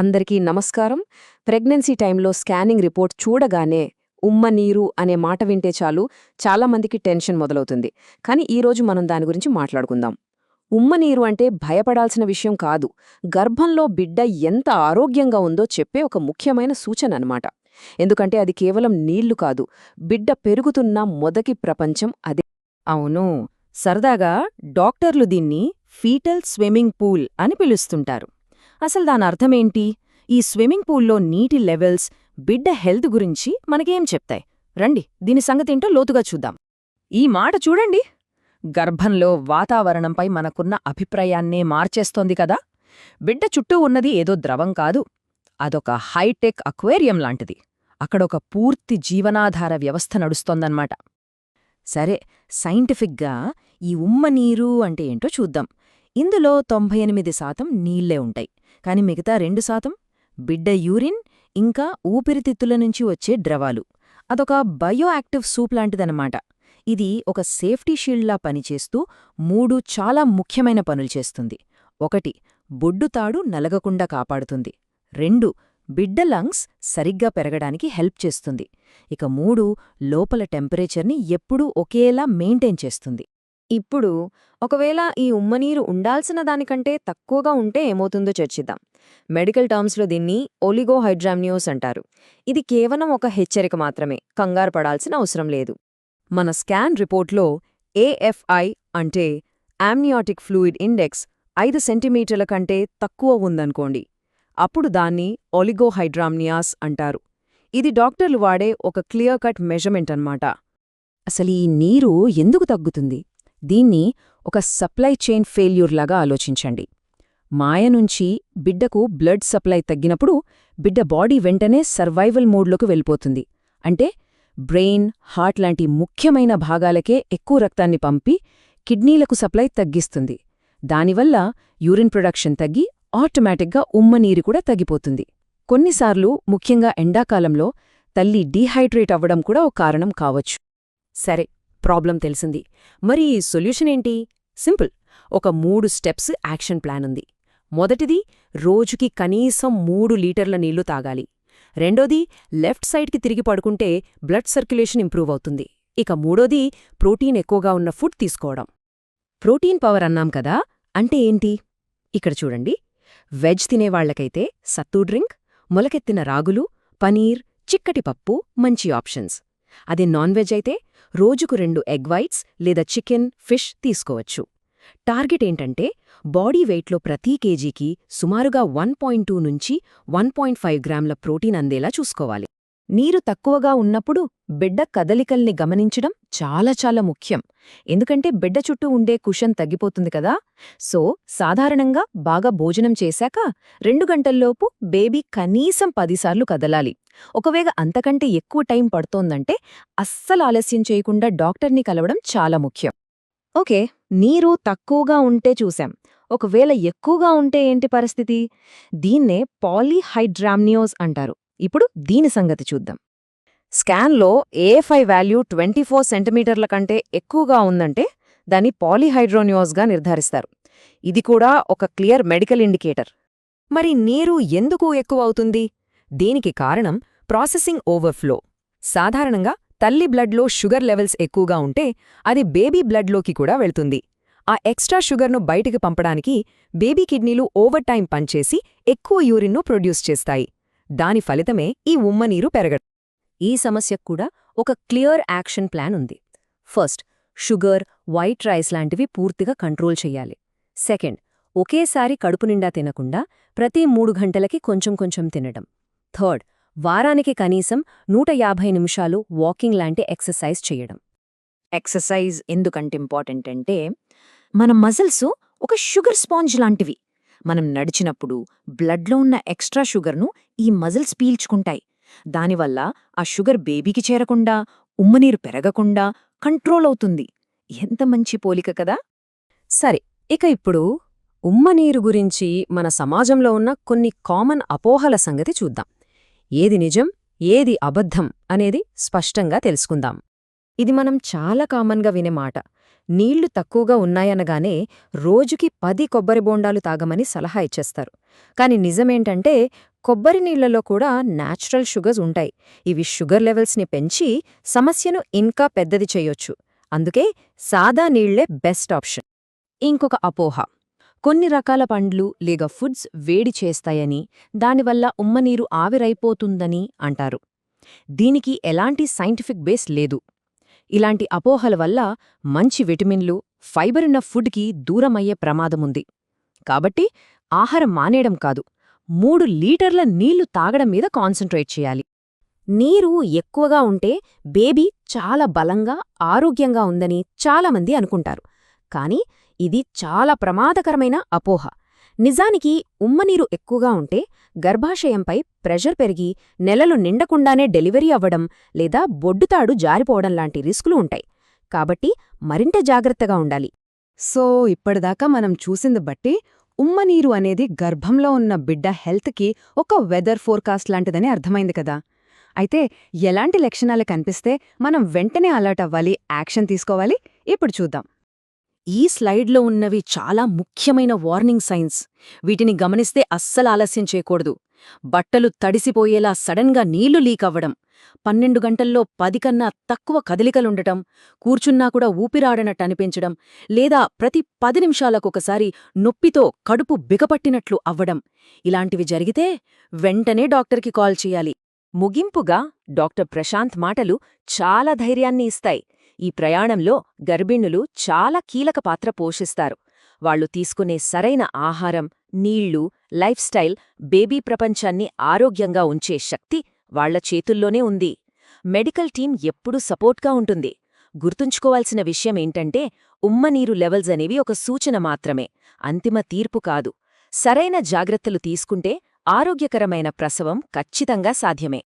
అందరికీ నమస్కారం. ప్రెగ్నెన్సీ టైంలో స్కానింగ్ రిపోర్ట్ చూడగానే ఉమ్మ నీరు అనే మాట వింటే చాలు చాలామందికి టెన్షన్ మొదలవుతుంది. కానీ ఈరోజు మనం దాని గురించి మాట్లాడుకుందాం. ఉమ్మ నీరు అంటే భయపడాల్సిన విషయం కాదు గర్భంలో బిడ్డ ఎంత ఆరోగ్యంగా ఉందో చెప్పే ఒక ముఖ్యమైన సూచన అన్నమాట ఎందుకంటే అది కేవలం నీళ్ళు కాదు బిడ్డ పెరుగుతున్న మొదటి ప్రపంచం అదే. అవును సరదాగా డాక్టర్లు దీన్ని ఫీటల్ స్విమ్మింగ్ పూల్ అని పిలుస్తుంటారు. అసలు దాని అర్థమేంటి? ఈ స్విమ్మింగ్ పూల్లో నీటి లెవెల్స్ బిడ్డ హెల్త్ గురించి మనకేం చెప్తాయి? రండి దీని సంగతేంటో లోతుగా చూద్దాం. ఈ మాట చూడండి. గర్భంలో వాతావరణంపై మనకున్న అభిప్రాయాన్నే మార్చేస్తోంది కదా? బిడ్డ చుట్టూ ఉన్నది ఏదో ద్రవం కాదు. అదొక హైటెక్ అక్వేరియం లాంటిది. అక్కడొక పూర్తి జీవనాధార వ్యవస్థ నడుస్తోందన్నమాట. సరే సైంటిఫిక్గా ఈ ఉమ్మ నీరు అంటే ఏంటో చూద్దాం. ఇందులో తొంభై ఎనిమిది శాతం నీళ్ళే ఉంటాయి. కాని మిగతా రెండు శాతం బిడ్డ యూరిన్ ఇంకా ఊపిరితిత్తుల నుంచి వచ్చే ద్రవాలు. అదొక బయోయాక్టివ్ సూప్ లాంటిదన్నమాట. ఇది ఒక సేఫ్టీ షీల్డ్లా పనిచేస్తూ మూడు చాలా ముఖ్యమైన పనులు చేస్తుంది. ఒకటి బొడ్డు తాడు నలగకుండా కాపాడుతుంది. రెండు బిడ్డ లంగ్స్ సరిగ్గా పెరగడానికి హెల్ప్ చేస్తుంది. ఇక మూడు లోపల టెంపరేచర్ని ఎప్పుడూ ఒకేలా మెయింటైన్ చేస్తుంది. ఇప్పుడు ఒకవేళ ఈ ఉమ్మనీరు ఉండాల్సిన దానికంటే తక్కువగా ఉంటే ఏమవుతుందో చర్చిద్దాం. మెడికల్ టర్మ్స్లో దీన్ని ఒలిగోహైడ్రామ్నియోస్ అంటారు. ఇది కేవలం ఒక హెచ్చరిక మాత్రమే కంగారు పడాల్సిన అవసరం లేదు. మన స్కాన్ రిపోర్ట్లో ఏఎఫ్ఐ అంటే ఆమ్నియాటిక్ ఫ్లూయిడ్ ఇండెక్స్ ఐదు సెంటీమీటర్ల కంటే తక్కువ ఉందనుకోండి. అప్పుడు దాన్ని ఒలిగోహైడ్రామ్నియాస్ అంటారు. ఇది డాక్టర్లు వాడే ఒక క్లియర్ కట్ మెజర్మెంట్ అన్నమాట. అసలు ఈ నీరు ఎందుకు తగ్గుతుంది? దీన్ని ఒక సప్లై చైన్ ఫెయిల్యూర్లాగా ఆలోచించండి. మాయ నుంచి బిడ్డకు బ్లడ్ సప్లై తగ్గినప్పుడు బిడ్డ బాడీ వెంటనే సర్వైవల్ మోడ్లోకి వెళ్ళిపోతుంది. అంటే బ్రెయిన్ హార్ట్ లాంటి ముఖ్యమైన భాగాలకే ఎక్కువ రక్తాన్ని పంపి కిడ్నీలకు సప్లై తగ్గిస్తుంది. దానివల్ల యూరిన్ ప్రొడక్షన్ తగ్గి ఆటోమేటిక్గా ఉమ్మనీరు కూడా తగ్గిపోతుంది. కొన్నిసార్లు ముఖ్యంగా ఎండాకాలంలో తల్లి డీహైడ్రేట్ అవ్వడం కూడా ఒక కారణం కావచ్చు. సరే ప్రాబ్లం తెలిసింది. మరి సొల్యూషన్ ఏంటి? సింపుల్. ఒక మూడు స్టెప్స్ యాక్షన్ ప్లాన్ ఉంది. మొదటిది రోజుకి కనీసం మూడు లీటర్ల నీళ్ళు తాగాలి. రెండోది లెఫ్ట్ సైడ్కి తిరిగి పడుకుంటే బ్లడ్ సర్క్యులేషన్ ఇంప్రూవ్ అవుతుంది. ఇక మూడోది ప్రోటీన్ ఎక్కువగా ఉన్న ఫుడ్ తీసుకోవడం. ప్రోటీన్ పవర్ అన్నాం కదా అంటే ఏంటి? ఇక్కడ చూడండి. వెజ్ తినేవాళ్ళకైతే సత్తు డ్రింక్ మొలకెత్తిన రాగులు పనీర్ చిక్కటి పప్పు మంచి ఆప్షన్స్. అదే నాన్ వెజ్ అయితే రోజుకు రెండు ఎగ్ వైట్స్ లేదా చికెన్ ఫిష్ తీసుకోవచ్చు. టార్గెట్ ఏంటంటే బాడీ వెయిట్లో ప్రతి కేజీకి సుమారుగా వన్ పాయింట్ టూ నుంచి వన్ పాయింట్ ఫైవ్ గ్రాముల ప్రోటీన్ అందేలా చూసుకోవాలి. నీరు తక్కువగా ఉన్నప్పుడు బిడ్డ కదలికల్ని గమనించడం చాలా చాలా ముఖ్యం. ఎందుకంటే బిడ్డ చుట్టూ ఉండే కుషన్ తగ్గిపోతుంది కదా. సో సాధారణంగా బాగా భోజనం చేశాక రెండు గంటల్లోపు బేబీ కనీసం పదిసార్లు కదలాలి. ఒకవేళ అంతకంటే ఎక్కువ టైం పడుతోందంటే అస్సలు ఆలస్యం చేయకుండా డాక్టర్ని కలవడం చాలా ముఖ్యం. ఓకే నీరు తక్కువగా ఉంటే చూశాం. ఒకవేళ ఎక్కువగా ఉంటే ఏంటి పరిస్థితి? దీన్నే పాలీహైడ్రామ్నియోస్ అంటారు. ఇప్పుడు దీని సంగతి చూద్దాం. స్కాన్లో ఏఎఫ్ఐ వాల్యూ ట్వంటీ ఫోర్ సెంటీమీటర్ల కంటే ఎక్కువగా ఉందంటే దాన్ని పాలీహైడ్రోనియోస్గా నిర్ధారిస్తారు. ఇది కూడా ఒక క్లియర్ మెడికల్ ఇండికేటర్. మరి నీరు ఎందుకు ఎక్కువ అవుతుంది? దీనికి కారణం ప్రాసెసింగ్ ఓవర్ఫ్లో. సాధారణంగా తల్లి బ్లడ్లో షుగర్ లెవెల్స్ ఎక్కువగా ఉంటే అది బేబీ బ్లడ్లోకి కూడా వెళ్తుంది. ఆ ఎక్స్ట్రా షుగర్ను బయటికి పంపడానికి బేబీ కిడ్నీలు ఓవర్ టైం పనిచేసి ఎక్కువ యూరిన్ను ప్రొడ్యూస్ చేస్తాయి. దాని ఫలితమే ఈ ఉమ్మనీరు పెరగడం. ఈ సమస్యకు కూడా ఒక క్లియర్ యాక్షన్ ప్లాన్ ఉంది. ఫస్ట్ షుగర్ వైట్ రైస్ లాంటివి పూర్తిగా కంట్రోల్ చెయ్యాలి సెకండ్ ఒకేసారి కడుపు నిండా తినకుండా ప్రతి మూడు గంటలకి కొంచెం కొంచెం తినడం. థర్డ్ వారానికి కనీసం నూట యాభై నిమిషాలు వాకింగ్ లాంటి ఎక్సర్సైజ్ చేయడం. ఎక్సర్సైజ్ ఎందుకంటే ఇంపార్టెంట్ అంటే మన మజిల్స్ ఒక షుగర్ స్పాంజ్ లాంటివి. మనం నడిచినప్పుడు బ్లడ్లో ఉన్న ఎక్స్ట్రా షుగర్ను ఈ మజిల్స్ పీల్చుకుంటాయి. దానివల్ల ఆ షుగర్ బేబీకి చేరకుండా ఉమ్మనీరు పెరగకుండా కంట్రోల్ అవుతుంది. ఎంత మంచి పోలిక కదా! సరే ఇక ఇప్పుడు ఉమ్మనీరు గురించి మన సమాజంలో ఉన్న కొన్ని కామన్ అపోహల సంగతి చూద్దాం. ఏది నిజం ఏది అబద్ధం అనేది స్పష్టంగా తెలుసుకుందాం. ఇది మనం చాలా కామన్గా వినే మాట. నీళ్ళు తక్కువగా ఉన్నాయనగానే రోజుకి పది కొబ్బరి బోండాలు తాగమని సలహా ఇచ్చేస్తారు. కాని నిజమేంటంటే కొబ్బరి నీళ్ళలో కూడా న్యాచురల్ షుగర్స్ ఉంటాయి. ఇవి షుగర్ లెవెల్స్ని పెంచి సమస్యను ఇంకా పెద్దది చేయొచ్చు. అందుకే సాదా నీళ్ళే బెస్ట్ ఆప్షన్. ఇంకొక అపోహ. కొన్ని రకాల పండ్లు లేక ఫుడ్స్ వేడి చేస్తాయని దానివల్ల ఉమ్మనీరు ఆవిరైపోతుందని అంటారు. దీనికి ఎలాంటి సైంటిఫిక్ బేస్ లేదు. ఇలాంటి అపోహల వల్ల మంచి విటమిన్లు ఫైబరున్న ఫుడ్కి దూరమయ్యే ప్రమాదముంది. కాబట్టి ఆహారం మానేయడం కాదు మూడు లీటర్ల నీళ్ళు తాగడం మీద కాన్సంట్రేట్ చేయాలి. నీరు ఎక్కువగా ఉంటే బేబీ చాలా బలంగా ఆరోగ్యంగా ఉందని చాలామంది అనుకుంటారు. కాని ఇది చాలా ప్రమాదకరమైన అపోహ. నిజానికి ఉమ్మనీరు ఎక్కువగా ఉంటే గర్భాశయంపై ప్రెషర్ పెరిగి నెలలు నిండకుండానే డెలివరీ అవ్వడం లేదా బొడ్డుతాడు జారిపోవడం లాంటి రిస్కులు ఉంటాయి. కాబట్టి మరింత జాగ్రత్తగా ఉండాలి. సో ఇప్పటిదాకా మనం చూసింది బట్టి ఉమ్మనీరు అనేది గర్భంలో ఉన్న బిడ్డ హెల్త్కి ఒక వెదర్ ఫోర్కాస్ట్ లాంటిదని అర్థమైంది కదా. అయితే ఎలాంటి లక్షణాలు కనిపిస్తే మనం వెంటనే అలర్ట్ అవ్వాలి యాక్షన్ తీసుకోవాలి? ఇప్పుడు చూద్దాం. ఈ స్లైడ్లో ఉన్నవి చాలా ముఖ్యమైన వార్నింగ్ సైన్స్. వీటిని గమనిస్తే అస్సలు ఆలస్యం చేయకూడదు. బట్టలు తడిసిపోయేలా సడన్గా నీళ్ళు లీక్ అవ్వడం పన్నెండు గంటల్లో పది కన్నా తక్కువ కదలికలుండటం కూర్చున్నా కూడా ఊపిరాడనట్టు అనిపించడం లేదా ప్రతి పది నిమిషాలకొకసారి నొప్పితో కడుపు బిగపట్టినట్లు అవ్వడం. ఇలాంటివి జరిగితే వెంటనే డాక్టర్కి కాల్ చేయాలి. ముగింపుగా డాక్టర్ ప్రశాంత్ మాటలు చాలా ధైర్యాన్ని ఇస్తాయి. ఈ ప్రయాణంలో గర్భిణులు చాలా కీలక పాత్ర పోషిస్తారు. వాళ్ళు తీసుకునే సరైన ఆహారం నీళ్ళు లైఫ్ స్టైల్ బేబీ ప్రపంచాన్ని ఆరోగ్యంగా ఉంచే శక్తి వాళ్ళ చేతుల్లోనే ఉంది. మెడికల్ టీం ఎప్పుడూ సపోర్ట్గా ఉంటుంది. గుర్తుంచుకోవాల్సిన విషయం ఏంటంటే ఉమ్మనీరు లెవెల్స్ అనేవి ఒక సూచన మాత్రమే అంతిమ తీర్పు కాదు. సరైన జాగ్రత్తలు తీసుకుంటే ఆరోగ్యకరమైన ప్రసవం ఖచ్చితంగా సాధ్యమే.